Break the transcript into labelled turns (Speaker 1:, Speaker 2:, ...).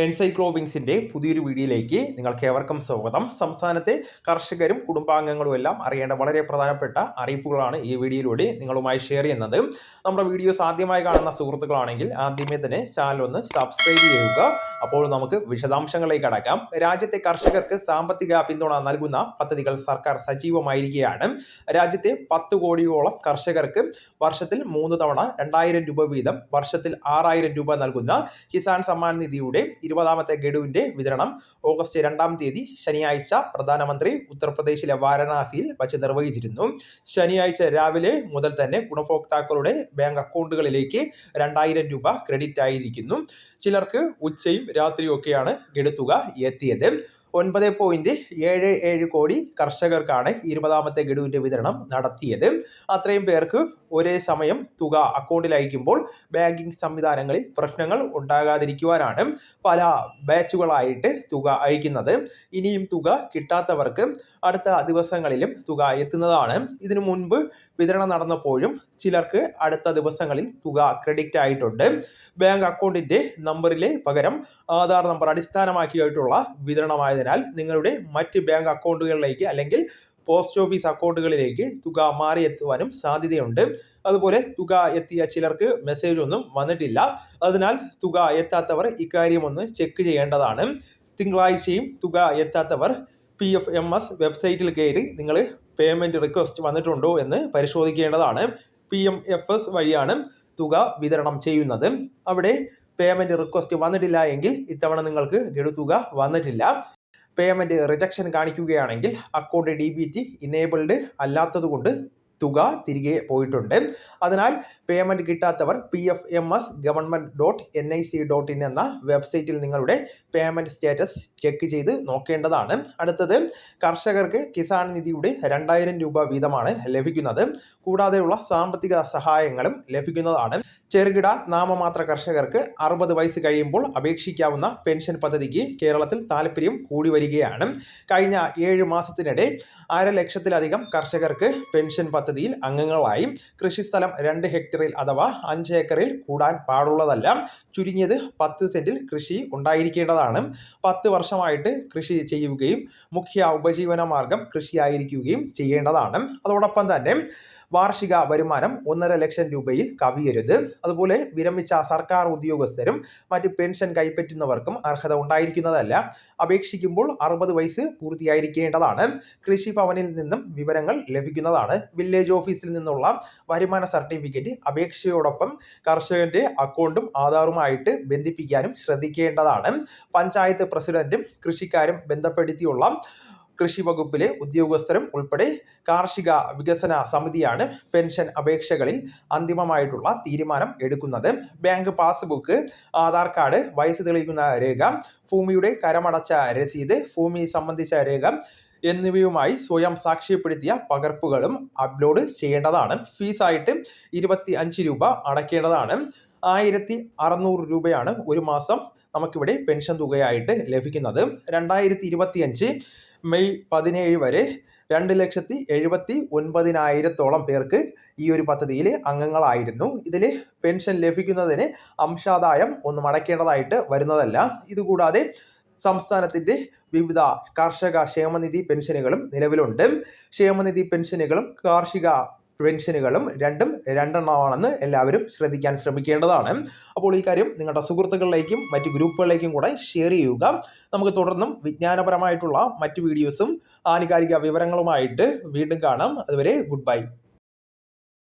Speaker 1: എൻസൈക്ലോവിങ്സിന്റെ പുതിയൊരു വീഡിയോയിലേക്ക് നിങ്ങൾക്ക് ഏവർക്കും സ്വാഗതം. സംസ്ഥാനത്തെ കർഷകരും കുടുംബാംഗങ്ങളും എല്ലാം അറിയേണ്ട വളരെ പ്രധാനപ്പെട്ട അറിയിപ്പുകളാണ് ഈ വീഡിയോയിലൂടെ നിങ്ങളുമായി ഷെയർ ചെയ്യുന്നത്. നമ്മുടെ വീഡിയോസ് ആദ്യമായി കാണുന്ന സുഹൃത്തുക്കളാണെങ്കിൽ ആദ്യമേ തന്നെ ചാനൽ ഒന്ന് സബ്സ്ക്രൈബ് ചെയ്യുക. അപ്പോൾ നമുക്ക് വിശദാംശങ്ങളിലേക്ക് അടക്കാം രാജ്യത്തെ കർഷകർക്ക് സാമ്പത്തിക പിന്തുണ നൽകുന്ന പദ്ധതികൾ സർക്കാർ സജീവമായിരിക്കുകയാണ്. രാജ്യത്തെ പത്ത് കോടിയോളം കർഷകർക്ക് വർഷത്തിൽ മൂന്ന് തവണ രണ്ടായിരം രൂപ വീതം വർഷത്തിൽ ആറായിരം രൂപ നൽകുന്ന കിസാൻ സമ്മാൻ നിധിയുടെ ഇരുപതാമത്തെ ഗഡുവിന്റെ വിതരണം. ഓഗസ്റ്റ് രണ്ടാം തീയതി ശനിയാഴ്ച പ്രധാനമന്ത്രി ഉത്തർപ്രദേശിലെ വാരണാസിയിൽ വച്ച് നിർവഹിച്ചിരുന്നു. ശനിയാഴ്ച രാവിലെ മുതൽ തന്നെ ഗുണഭോക്താക്കളുടെ ബാങ്ക് അക്കൗണ്ടുകളിലേക്ക് രണ്ടായിരം രൂപ ക്രെഡിറ്റ് ആയിരിക്കുന്നു. ചിലർക്ക് ഉച്ചയും രാത്രിയും ഒക്കെയാണ് ഗഡുത്തുക എത്തിയത്. ഒൻപത് പോയിന്റ് ഏഴ് ഏഴ് കോടി കർഷകർക്കാണ് ഇരുപതാമത്തെ ഗഡുവിന്റെ വിതരണം നടത്തിയത്. അത്രയും പേർക്ക് ഒരേ സമയം തുക അക്കൗണ്ടിൽ അയക്കുമ്പോൾ ബാങ്കിങ് സംവിധാനങ്ങളിൽ പ്രശ്നങ്ങൾ ഉണ്ടാകാതിരിക്കുവാനാണ് പല ബാച്ചുകളായിട്ട് തുക അയക്കുന്നത്. ഇനിയും തുക കിട്ടാത്തവർക്ക് അടുത്ത ദിവസങ്ങളിലും തുക എത്തുന്നതാണ്. ഇതിനു മുൻപ് വിതരണം നടന്നപ്പോഴും ചിലർക്ക് അടുത്ത ദിവസങ്ങളിൽ തുക ക്രെഡിറ്റ് ആയിട്ടുണ്ട്. ബാങ്ക് അക്കൗണ്ടിന്റെ നമ്പറിലെ പകരം ആധാർ നമ്പർ അടിസ്ഥാനമാക്കിയായിട്ടുള്ള വിതരണമായതിനാൽ നിങ്ങളുടെ മറ്റ് ബാങ്ക് അക്കൗണ്ടുകളിലേക്ക് അല്ലെങ്കിൽ പോസ്റ്റ് ഓഫീസ് അക്കൗണ്ടുകളിലേക്ക് തുക മാറിയെത്തുവാനും സാധ്യതയുണ്ട്. അതുപോലെ തുക എത്തിയ ചിലർക്ക് മെസ്സേജ് ഒന്നും വന്നിട്ടില്ല. അതിനാൽ തുക എത്താത്തവർ ഇക്കാര്യം ഒന്ന് ചെക്ക് ചെയ്യേണ്ടതാണ്. തിങ്കളാഴ്ചയും തുക എത്താത്തവർ പി എഫ് എം എസ് വെബ്സൈറ്റിൽ കയറി നിങ്ങൾ പേയ്മെന്റ് റിക്വസ്റ്റ് വന്നിട്ടുണ്ടോ എന്ന് പരിശോധിക്കേണ്ടതാണ്. പി എം എഫ് എസ് വഴിയാണ് തുക വിതരണം ചെയ്യുന്നത്. അവിടെ പേയ്മെന്റ് റിക്വസ്റ്റ് വന്നിട്ടില്ല എങ്കിൽ ഇത്തവണ നിങ്ങൾക്ക് ഗഡു തുക വന്നിട്ടില്ല. Payment rejection കാണിക്കുകയാണെങ്കിൽ account D B T enabled അല്ലാത്തതുകൊണ്ട് തുക തിരികെ പോയിട്ടുണ്ട്. അതിനാൽ payment കിട്ടാത്തവർ P F M S government dot N I C dot in എന്ന വെബ്സൈറ്റിൽ നിങ്ങളുടെ പേയ്മെന്റ് സ്റ്റാറ്റസ് ചെക്ക് ചെയ്ത് നോക്കേണ്ടതാണ്. അടുത്തത് കർഷകർക്ക് കിസാൻ നിധിയുടെ രണ്ടായിരം രൂപ വീതമാണ് ലഭിക്കുന്നത്. കൂടാതെയുള്ള സാമ്പത്തിക സഹായങ്ങളും ലഭിക്കുന്നതാണ്. ചെറുകിട നാമമാത്ര കർഷകർക്ക് അറുപത് വയസ്സ് കഴിയുമ്പോൾ അപേക്ഷിക്കാവുന്ന പെൻഷൻ പദ്ധതിക്ക് കേരളത്തിൽ താല്പര്യം കൂടി വരികയാണ്. കഴിഞ്ഞ ഏഴ് മാസത്തിനിടെ അര ലക്ഷത്തിലധികം കർഷകർക്ക് പെൻഷൻ പദ്ധതിയിൽ അംഗങ്ങളായി കൃഷിസ്ഥലം രണ്ട് ഹെക്ടറിൽ അഥവാ അഞ്ച് ഏക്കറിൽ കൂടാൻ പാടുള്ളതല്ല. ചുരുങ്ങിയത് പത്ത് സെന്റിൽ കൃഷി ഉണ്ടായിരിക്കേണ്ടതാണ്. പത്ത് വർഷമായിട്ട് കൃഷി ചെയ്യുകയും മുഖ്യ ഉപജീവന മാർഗം കൃഷിയായിരിക്കുകയും ചെയ്യേണ്ടതാണ്. അതോടൊപ്പം തന്നെ വാർഷിക വരുമാനം ഒന്നര ലക്ഷം രൂപയിൽ കവിയരുത്. അതുപോലെ വിരമിച്ച സർക്കാർ ഉദ്യോഗസ്ഥരും മറ്റ് പെൻഷൻ കൈപ്പറ്റുന്നവർക്കും അർഹത ഉണ്ടായിരിക്കുന്നതല്ല. അപേക്ഷിക്കുമ്പോൾ അറുപത് വയസ്സ് പൂർത്തിയായിരിക്കേണ്ടതാണ്. കൃഷി കൃഷിഭവനിൽ നിന്നും വിവരങ്ങൾ ലഭിക്കുന്നതാണ്. വില്ലേജ് ഓഫീസിൽ നിന്നുള്ള വരുമാന സർട്ടിഫിക്കറ്റ് അപേക്ഷയോടൊപ്പം കർഷകന്റെ അക്കൗണ്ടും ആധാറുമായിട്ട് ബന്ധിപ്പിക്കാനും ശ്രദ്ധിക്കേണ്ടതാണ്. പഞ്ചായത്ത് പ്രസിഡന്റും കൃഷിക്കാരും ബന്ധപ്പെടുത്തിയുള്ള കൃഷി വകുപ്പിലെ ഉദ്യോഗസ്ഥരും ഉൾപ്പെടെ കാർഷിക വികസന സമിതിയാണ് പെൻഷൻ അപേക്ഷകളിൽ അന്തിമമായിട്ടുള്ള തീരുമാനം എടുക്കുന്നത്. ബാങ്ക് പാസ്ബുക്ക് ആധാർ കാർഡ് വയസ്സ് തെളിയിക്കുന്ന രേഖ ഭൂമിയുടെ കരമടച്ച രസീത് ഭൂമി സംബന്ധിച്ച രേഖ എന്നിവയുമായി സ്വയം സാക്ഷ്യപ്പെടുത്തിയ പകർപ്പുകളും അപ്ലോഡ് ചെയ്യേണ്ടതാണ്. ഫീസായിട്ട് ഇരുപത്തി അഞ്ച് രൂപ അടയ്ക്കേണ്ടതാണ് ആയിരത്തി അറുന്നൂറ് രൂപയാണ് ഒരു മാസം നമുക്കിവിടെ പെൻഷൻ തുകയായിട്ട് ലഭിക്കുന്നത്. രണ്ടായിരത്തി ഇരുപത്തി അഞ്ച് മെയ് പതിനേഴ് വരെ രണ്ട് ലക്ഷത്തി എഴുപത്തി ഒൻപതിനായിരത്തോളം പേർക്ക് ഈ ഒരു പദ്ധതിയിൽ അംഗങ്ങളായിരുന്നു. ഇതിൽ പെൻഷൻ ലഭിക്കുന്നതിന് അംശാദായം ഒന്നും അടയ്ക്കേണ്ടതായിട്ട് വരുന്നതല്ല. ഇതുകൂടാതെ സംസ്ഥാനത്തിന്റെ വിവിധ കർഷക ക്ഷേമനിധി പെൻഷനുകളും നിലവിലുണ്ട്. ക്ഷേമനിധി പെൻഷനുകളും കാർഷിക പെൻഷനുകളും രണ്ടും രണ്ടെണ്ണമാണെന്ന് എല്ലാവരും ശ്രദ്ധിക്കാൻ ശ്രമിക്കേണ്ടതാണ്. അപ്പോൾ ഈ കാര്യം നിങ്ങളുടെ സുഹൃത്തുക്കളിലേക്കും മറ്റ് ഗ്രൂപ്പുകളിലേക്കും കൂടെ ഷെയർ ചെയ്യുക. നമുക്ക് തുടർന്നും വിജ്ഞാനപരമായിട്ടുള്ള മറ്റ് വീഡിയോസും ആനുകാലിക വിവരങ്ങളുമായിട്ട് വീണ്ടും കാണാം. അതുവരെ ഗുഡ് ബൈ.